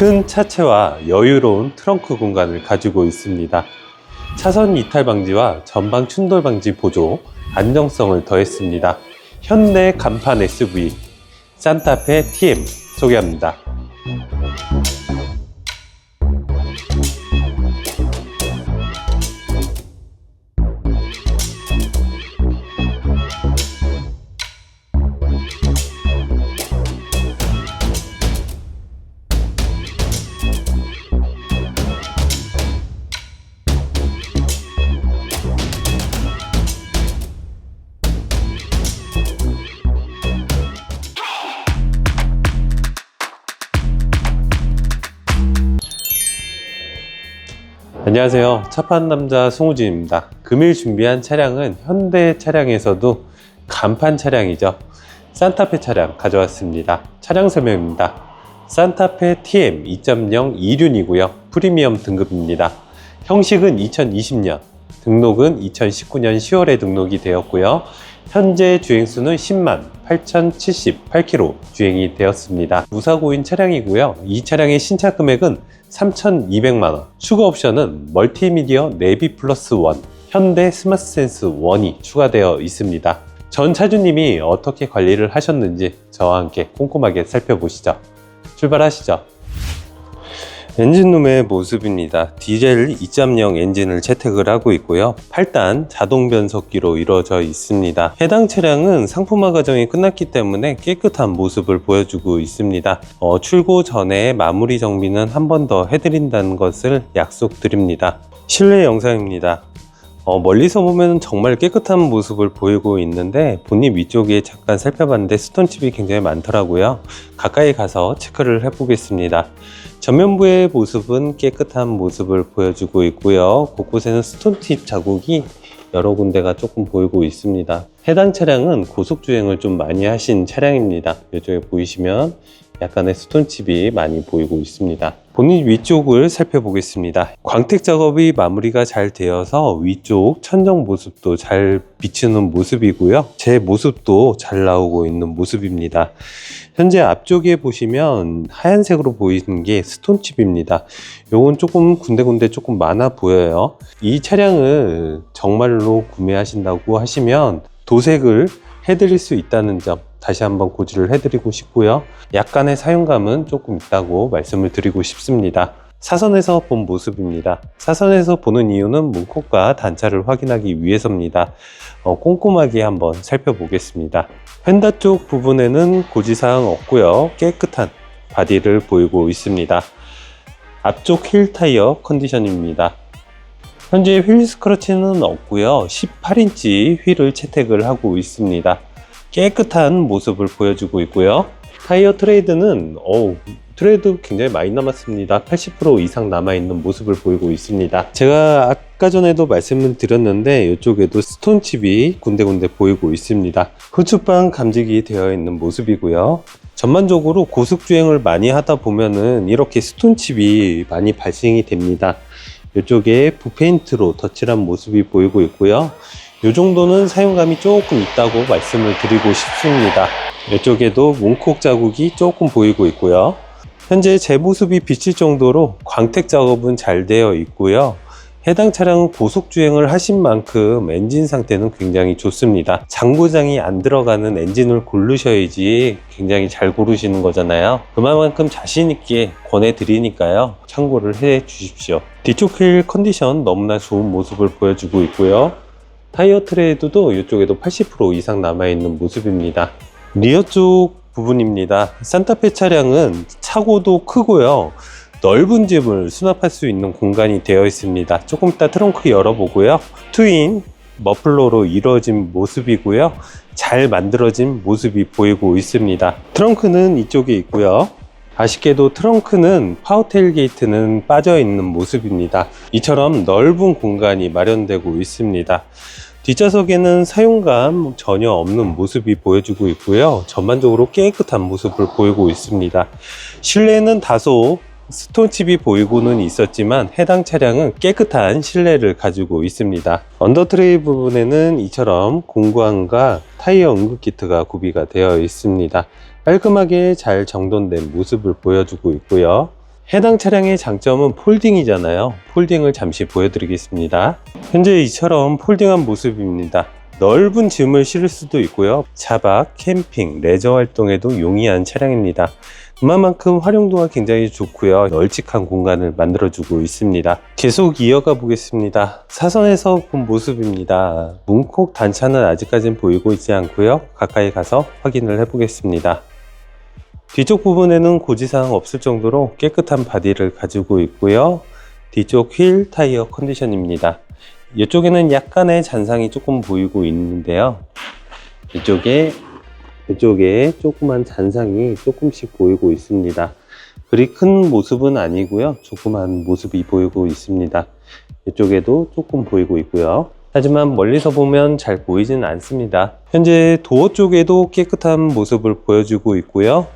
큰 차체와 여유로운 트렁크 공간을 가지고 있습니다. 차선 이탈 방지와 전방 충돌 방지 보조, 안정성을 더했습니다. 현대 간판 SUV 산타페 TM 소개합니다. 안녕하세요. 차 파는 남자 송우진입니다. 금일 준비한 차량은 현대 차량에서도 간판 차량이죠. 산타페 차량 가져왔습니다. 차량 설명입니다. 산타페 TM 2.0 2륜이고요. 프리미엄 등급입니다. 형식은 2020년, 등록은 2019년 10월에 등록이 되었고요. 현재 주행수는 10만 8,078km 주행이 되었습니다. 무사고인 차량이고요. 이 차량의 신차 금액은 3,200만 원. 추가 옵션은 멀티미디어 네비 플러스 1, 현대 스마트 센스 1이 추가되어 있습니다. 전 차주님이 어떻게 관리를 하셨는지 저와 함께 꼼꼼하게 살펴보시죠. 출발하시죠. 엔진룸의 모습입니다. 디젤 2.0 엔진을 채택을 하고 있고요. 8단 자동 변속기로 이루어져 있습니다. 해당 차량은 상품화 과정이 끝났기 때문에 깨끗한 모습을 보여주고 있습니다. 어, 출고 전에 마무리 정비는 한 번 더 해드린다는 것을 약속드립니다. 실내 영상입니다. 어, 멀리서 보면 정말 깨끗한 모습을 보이고 있는데 본닛 위쪽에 잠깐 살펴봤는데 스톤칩이 굉장히 많더라고요. 가까이 가서 체크를 해보겠습니다. 전면부의 모습은 깨끗한 모습을 보여주고 있고요. 곳곳에는 스톤칩 자국이 여러 군데가 조금 보이고 있습니다. 해당 차량은 고속주행을 좀 많이 하신 차량입니다. 이쪽에 보이시면 약간의 스톤칩이 많이 보이고 있습니다. 본닛 위쪽을 살펴보겠습니다. 광택 작업이 마무리가 잘 되어서 위쪽 천정 모습도 잘 비치는 모습이고요. 제 모습도 잘 나오고 있는 모습입니다. 현재 앞쪽에 보시면 하얀색으로 보이는 게 스톤칩입니다. 요건 조금 군데군데 조금 많아 보여요. 이 차량을 정말로 구매하신다고 하시면 도색을 해드릴 수 있다는 점 다시 한번 고지를 해드리고 싶고요. 약간의 사용감은 조금 있다고 말씀을 드리고 싶습니다. 사선에서 본 모습입니다. 사선에서 보는 이유는 문콕과 단차를 확인하기 위해서입니다. 어, 꼼꼼하게 한번 살펴보겠습니다. 휀다 쪽 부분에는 고지사항 없고요. 깨끗한 바디를 보이고 있습니다. 앞쪽 힐 타이어 컨디션입니다. 현재 휠 스크러치는 없고요. 18인치 휠을 채택을 하고 있습니다. 깨끗한 모습을 보여주고 있고요. 타이어 트레이드는 어우, 트레이드 굉장히 많이 남았습니다. 80% 이상 남아있는 모습을 보이고 있습니다. 제가 아까 전에도 말씀을 드렸는데 이쪽에도 스톤칩이 군데군데 보이고 있습니다. 후추방 감지기 되어 있는 모습이고요. 전반적으로 고속주행을 많이 하다 보면은 이렇게 스톤칩이 많이 발생이 됩니다. 이쪽에 붓페인트로 덧칠한 모습이 보이고 있고요. 이 정도는 사용감이 조금 있다고 말씀을 드리고 싶습니다. 이쪽에도 문콕 자국이 조금 보이고 있고요. 현재 제 모습이 비칠 정도로 광택 작업은 잘 되어 있고요. 해당 차량은 고속 주행을 하신 만큼 엔진 상태는 굉장히 좋습니다. 장고장이 안 들어가는 엔진을 고르셔야지 굉장히 잘 고르시는 거잖아요. 그만큼 자신 있게 권해 드리니까요. 참고를 해 주십시오. 뒤쪽 휠 컨디션 너무나 좋은 모습을 보여주고 있고요. 타이어 트레이드도 이쪽에도 80% 이상 남아있는 모습입니다. 리어 쪽 부분입니다. 산타페 차량은 차고도 크고요. 넓은 짐을 수납할 수 있는 공간이 되어 있습니다. 조금 이따 트렁크 열어보고요. 트윈 머플러로 이루어진 모습이고요. 잘 만들어진 모습이 보이고 있습니다. 트렁크는 이쪽에 있고요. 아쉽게도 트렁크는 파워테일 게이트는 빠져 있는 모습입니다. 이처럼 넓은 공간이 마련되고 있습니다. 뒷좌석에는 사용감 전혀 없는 모습이 보여주고 있고요. 전반적으로 깨끗한 모습을 보이고 있습니다. 실내는 다소 스톤칩이 보이고는 있었지만 해당 차량은 깨끗한 실내를 가지고 있습니다. 언더트레이 부분에는 이처럼 공구함과 타이어 응급 키트가 구비가 되어 있습니다. 깔끔하게 잘 정돈된 모습을 보여주고 있고요. 해당 차량의 장점은 폴딩이잖아요. 폴딩을 잠시 보여드리겠습니다. 현재 이처럼 폴딩한 모습입니다. 넓은 짐을 실을 수도 있고요. 차박, 캠핑, 레저 활동에도 용이한 차량입니다. 그만큼 활용도가 굉장히 좋고요. 널찍한 공간을 만들어주고 있습니다. 계속 이어가 보겠습니다. 사선에서 본 모습입니다. 문콕 단차는 아직까진 보이고 있지 않고요. 가까이 가서 확인을 해 보겠습니다. 뒤쪽 부분에는 고지사항 없을 정도로 깨끗한 바디를 가지고 있고요. 뒤쪽 휠 타이어 컨디션입니다. 이쪽에는 약간의 잔상이 조금 보이고 있는데요. 이쪽에 이쪽에 조그만 잔상이 조금씩 보이고 있습니다. 그리 큰 모습은 아니고요. 조그만 모습이 보이고 있습니다. 이쪽에도 조금 보이고 있고요. 하지만 멀리서 보면 잘 보이지는 않습니다. 현재 도어 쪽에도 깨끗한 모습을 보여주고 있고요.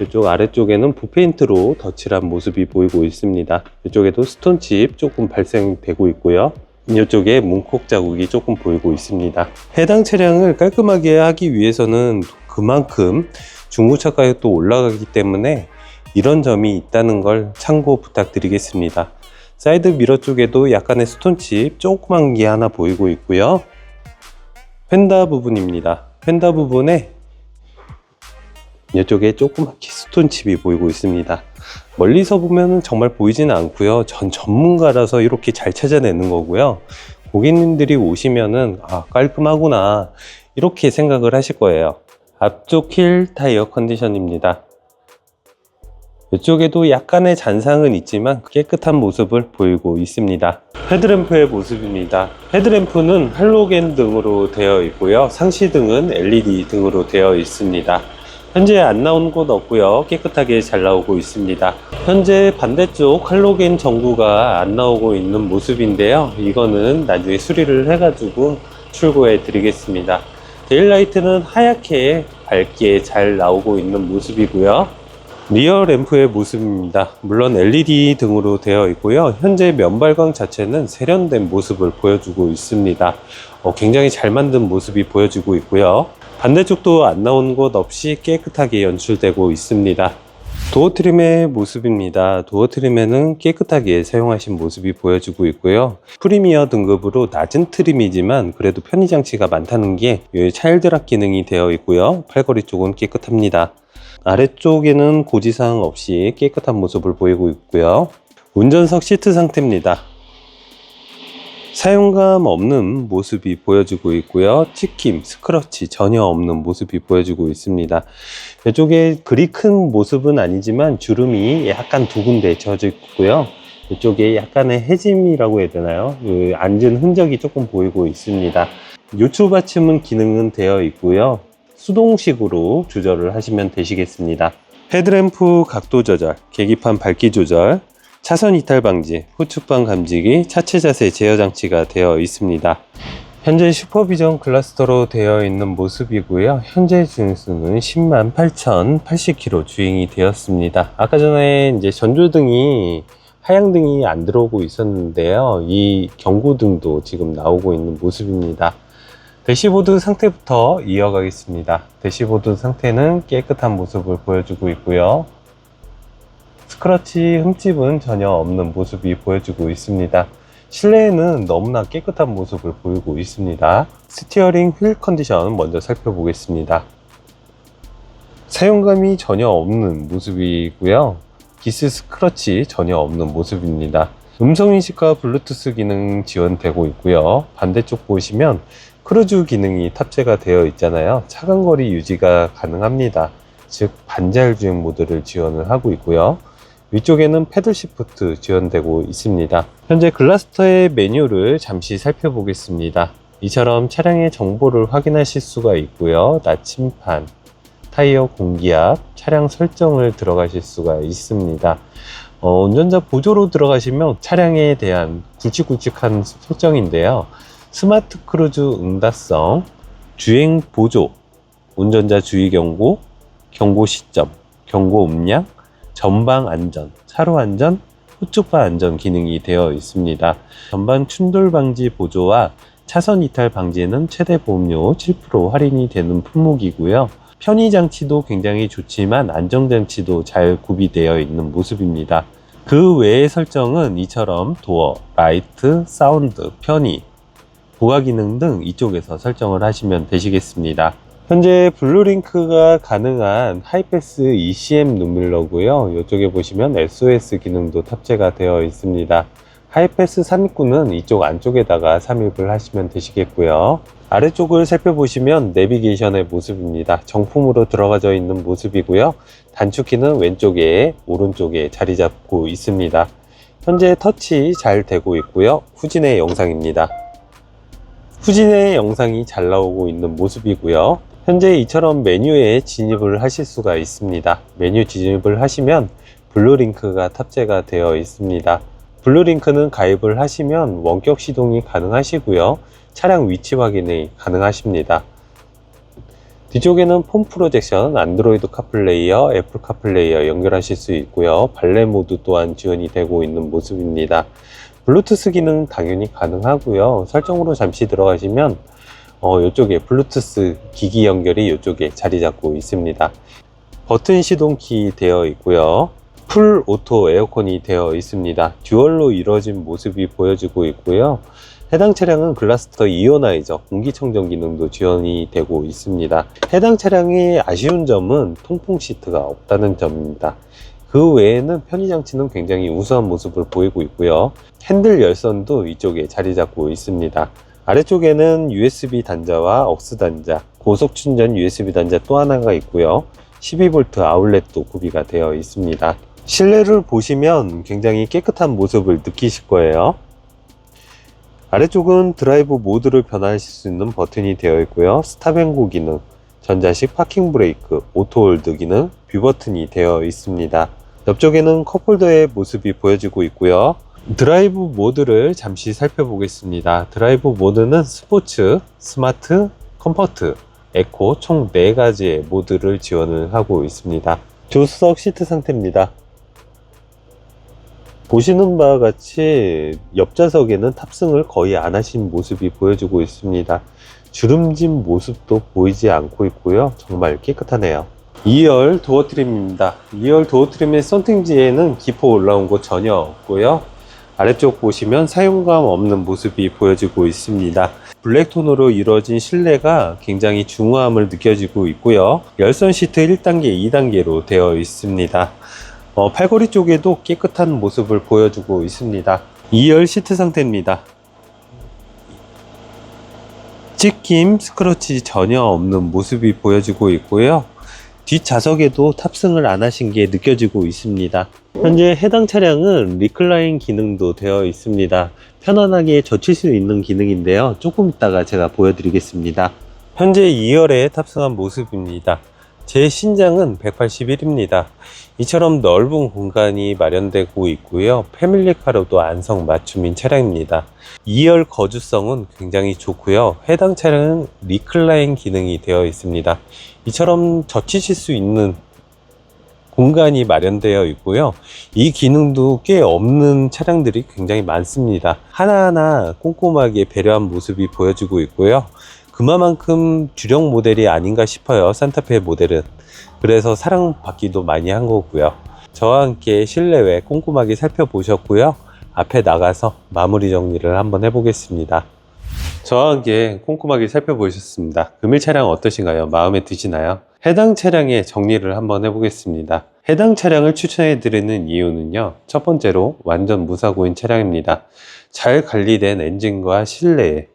이쪽 아래쪽에는 붓페인트로 덧칠한 모습이 보이고 있습니다. 이쪽에도 스톤칩 조금 발생되고 있고요. 이쪽에 문콕 자국이 조금 보이고 있습니다. 해당 차량을 깔끔하게 하기 위해서는 그만큼 중고차 가격도 올라가기 때문에 이런 점이 있다는 걸 참고 부탁드리겠습니다. 사이드 미러 쪽에도 약간의 스톤칩 조그만 게 하나 보이고 있고요. 펜다 부분입니다. 펜다 부분에 이쪽에 조그맣게 스톤 칩이 보이고 있습니다. 멀리서 보면 정말 보이지는 않고요. 전 전문가라서 이렇게 잘 찾아내는 거고요. 고객님들이 오시면은 아 깔끔하구나 이렇게 생각을 하실 거예요. 앞쪽 힐 타이어 컨디션입니다. 이쪽에도 약간의 잔상은 있지만 깨끗한 모습을 보이고 있습니다. 헤드램프의 모습입니다. 헤드램프는 할로겐 등으로 되어 있고요. 상시 등은 LED 등으로 되어 있습니다. 현재 안 나온 곳 없고요. 깨끗하게 잘 나오고 있습니다. 현재 반대쪽 할로겐 전구가 안 나오고 있는 모습인데요. 이거는 나중에 수리를 해 가지고 출고해 드리겠습니다. 데일라이트는 하얗게 밝게 잘 나오고 있는 모습이고요. 리어 램프의 모습입니다. 물론 LED 등으로 되어 있고요. 현재 면발광 자체는 세련된 모습을 보여주고 있습니다. 어, 굉장히 잘 만든 모습이 보여지고 있고요. 반대쪽도 안 나온 곳 없이 깨끗하게 연출되고 있습니다. 도어 트림의 모습입니다. 도어 트림에는 깨끗하게 사용하신 모습이 보여지고 있고요. 프리미어 등급으로 낮은 트림이지만 그래도 편의 장치가 많다는 게 차일드락 기능이 되어 있고요. 팔걸이 쪽은 깨끗합니다. 아래쪽에는 고지사항 없이 깨끗한 모습을 보이고 있고요. 운전석 시트 상태입니다. 사용감 없는 모습이 보여지고 있고요. 찍힘, 스크러치 전혀 없는 모습이 보여지고 있습니다. 이쪽에 그리 큰 모습은 아니지만 주름이 약간 두 군데 져져 있고요. 이쪽에 약간의 해짐이라고 해야 되나요? 그 앉은 흔적이 조금 보이고 있습니다. 요추 받침은 기능은 되어 있고요. 수동식으로 조절을 하시면 되시겠습니다. 헤드램프 각도 조절, 계기판 밝기 조절, 차선 이탈 방지, 후측방 감지기, 차체 자세 제어 장치가 되어 있습니다. 현재 슈퍼비전 클러스터로 되어 있는 모습이고요. 현재 주행수는 10만 8,080km 주행이 되었습니다. 아까 전에 이제 전조등이 하향등이 안 들어오고 있었는데요. 이 경고등도 지금 나오고 있는 모습입니다. 대시보드 상태부터 이어가겠습니다. 대시보드 상태는 깨끗한 모습을 보여주고 있고요. 스크러치 흠집은 전혀 없는 모습이 보여주고 있습니다. 실내에는 너무나 깨끗한 모습을 보이고 있습니다. 스티어링 휠 컨디션 먼저 살펴보겠습니다. 사용감이 전혀 없는 모습이고요. 기스 스크러치 전혀 없는 모습입니다. 음성인식과 블루투스 기능 지원되고 있고요. 반대쪽 보시면 크루즈 기능이 탑재가 되어 있잖아요. 차간 거리 유지가 가능합니다. 즉 반자율 주행 모드를 지원을 하고 있고요. 위쪽에는 패들 시프트 지원되고 있습니다. 현재 글라스터의 메뉴를 잠시 살펴보겠습니다. 이처럼 차량의 정보를 확인하실 수가 있고요. 나침판, 타이어 공기압, 차량 설정을 들어가실 수가 있습니다. 어, 운전자 보조로 들어가시면 차량에 대한 굵직굵직한 설정인데요. 스마트 크루즈 응답성, 주행 보조, 운전자 주의 경고, 경고 시점, 경고 음량, 전방 안전, 차로 안전, 후측방 안전 기능이 되어 있습니다. 전방 충돌 방지 보조와 차선 이탈 방지에는 최대 보험료 7% 할인이 되는 품목이고요. 편의 장치도 굉장히 좋지만 안정 장치도 잘 구비되어 있는 모습입니다. 그 외의 설정은 이처럼 도어, 라이트, 사운드, 편의, 부가 기능 등 이쪽에서 설정을 하시면 되시겠습니다. 현재 블루링크가 가능한 하이패스 ECM 눈밀러고요. 이쪽에 보시면 SOS 기능도 탑재가 되어 있습니다. 하이패스 329는 이쪽 안쪽에다가 삽입을 하시면 되시겠고요. 아래쪽을 살펴보시면 내비게이션의 모습입니다. 정품으로 들어가져 있는 모습이고요. 단축키는 왼쪽에 오른쪽에 자리 잡고 있습니다. 현재 터치 잘 되고 있고요. 후진의 영상입니다. 후진의 영상이 잘 나오고 있는 모습이고요. 현재 이처럼 메뉴에 진입을 하실 수가 있습니다. 메뉴 진입을 하시면 블루링크가 탑재가 되어 있습니다. 블루링크는 가입을 하시면 원격 시동이 가능하시고요. 차량 위치 확인이 가능하십니다. 뒤쪽에는 폰 프로젝션, 안드로이드 카플레이어, 애플 카플레이어 연결하실 수 있고요. 발레 모드 또한 지원이 되고 있는 모습입니다. 블루투스 기능 당연히 가능하고요. 설정으로 잠시 들어가시면 어, 이쪽에 블루투스 기기 연결이 이쪽에 자리 잡고 있습니다. 버튼 시동키 되어 있고요. 풀 오토 에어컨이 되어 있습니다. 듀얼로 이루어진 모습이 보여지고 있고요. 해당 차량은 글라스터 이오나이저 공기청정 기능도 지원이 되고 있습니다. 해당 차량의 아쉬운 점은 통풍 시트가 없다는 점입니다. 그 외에는 편의장치는 굉장히 우수한 모습을 보이고 있고요. 핸들 열선도 이쪽에 자리 잡고 있습니다. 아래쪽에는 USB 단자와 억스 단자, 고속 충전 USB 단자 또 하나가 있고요. 12V 아울렛도 구비가 되어 있습니다. 실내를 보시면 굉장히 깨끗한 모습을 느끼실 거예요. 아래쪽은 드라이브 모드를 변환하실 수 있는 버튼이 되어 있고요. 스탑앤고 기능, 전자식 파킹 브레이크, 오토홀드 기능, 뷰 버튼이 되어 있습니다. 옆쪽에는 컵홀더의 모습이 보여지고 있고요. 드라이브 모드를 잠시 살펴보겠습니다. 드라이브 모드는 스포츠, 스마트, 컴포트, 에코 총 4가지의 모드를 지원을 하고 있습니다. 조수석 시트 상태입니다. 보시는 바와 같이 옆좌석에는 탑승을 거의 안 하신 모습이 보여지고 있습니다. 주름진 모습도 보이지 않고 있고요. 정말 깨끗하네요. 2열 도어 트림입니다. 2열 도어 트림의 썬팅지에는 기포 올라온 거 전혀 없고요. 아래쪽 보시면 사용감 없는 모습이 보여지고 있습니다. 블랙톤으로 이루어진 실내가 굉장히 중후함을 느껴지고 있고요. 열선 시트 1단계, 2단계로 되어 있습니다. 어, 팔걸이 쪽에도 깨끗한 모습을 보여주고 있습니다. 2열 시트 상태입니다. 찍힘, 스크러치 전혀 없는 모습이 보여지고 있고요. 뒷좌석에도 탑승을 안 하신 게 느껴지고 있습니다. 현재 해당 차량은 리클라인 기능도 되어 있습니다. 편안하게 젖힐 수 있는 기능인데요. 조금 있다가 제가 보여드리겠습니다. 현재 2열에 탑승한 모습입니다. 제 신장은 181입니다. 이처럼 넓은 공간이 마련되고 있고요. 패밀리카로도 안성 맞춤인 차량입니다. 2열 거주성은 굉장히 좋고요. 해당 차량은 리클라인 기능이 되어 있습니다. 이처럼 젖히실 수 있는 공간이 마련되어 있고요. 이 기능도 꽤 없는 차량들이 굉장히 많습니다. 하나하나 꼼꼼하게 배려한 모습이 보여지고 있고요. 그만큼 주력 모델이 아닌가 싶어요. 산타페 모델은. 그래서 사랑받기도 많이 한 거고요. 저와 함께 실내외 꼼꼼하게 살펴보셨고요. 앞에 나가서 마무리 정리를 한번 해보겠습니다. 저와 함께 꼼꼼하게 살펴보셨습니다. 금일 차량 어떠신가요? 마음에 드시나요? 해당 차량의 정리를 한번 해보겠습니다. 해당 차량을 추천해 드리는 이유는요. 첫 번째로 완전 무사고인 차량입니다. 잘 관리된 엔진과 실내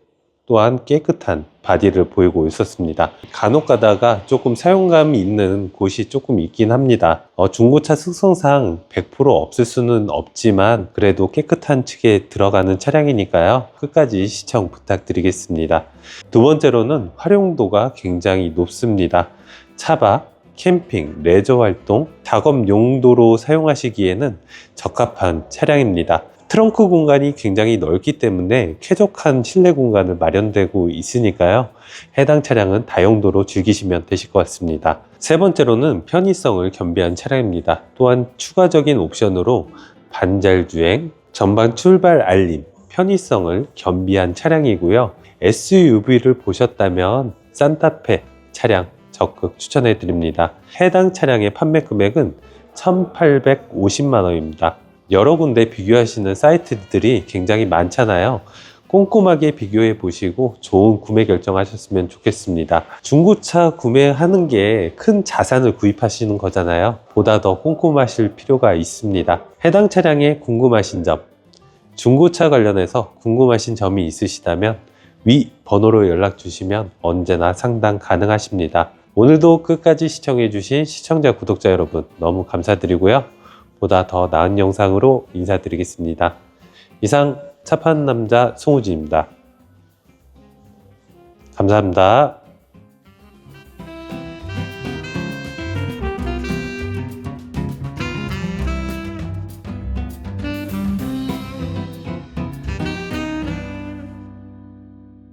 또한 깨끗한 바디를 보이고 있었습니다. 간혹 가다가 조금 사용감이 있는 곳이 조금 있긴 합니다. 어, 중고차 특성상 100% 없을 수는 없지만 그래도 깨끗한 측에 들어가는 차량이니까요. 끝까지 시청 부탁드리겠습니다. 두 번째로는 활용도가 굉장히 높습니다. 차박, 캠핑, 레저 활동, 작업 용도로 사용하시기에는 적합한 차량입니다. 트렁크 공간이 굉장히 넓기 때문에 쾌적한 실내 공간을 마련되고 있으니까요. 해당 차량은 다용도로 즐기시면 되실 것 같습니다. 세 번째로는 편의성을 겸비한 차량입니다. 또한 추가적인 옵션으로 반잘 주행, 전방 출발 알림, 편의성을 겸비한 차량이고요. SUV를 보셨다면 산타페 차량 적극 추천해 드립니다. 해당 차량의 판매 금액은 1,850만 원입니다. 여러 군데 비교하시는 사이트들이 굉장히 많잖아요. 꼼꼼하게 비교해 보시고 좋은 구매 결정하셨으면 좋겠습니다. 중고차 구매하는 게 큰 자산을 구입하시는 거잖아요. 보다 더 꼼꼼하실 필요가 있습니다. 해당 차량에 궁금하신 점, 중고차 관련해서 궁금하신 점이 있으시다면 위 번호로 연락 주시면 언제나 상담 가능하십니다. 오늘도 끝까지 시청해 주신 시청자 구독자 여러분 너무 감사드리고요. 보다 더 나은 영상으로 인사드리겠습니다. 이상 차 파는 남자 송우진입니다. 감사합니다.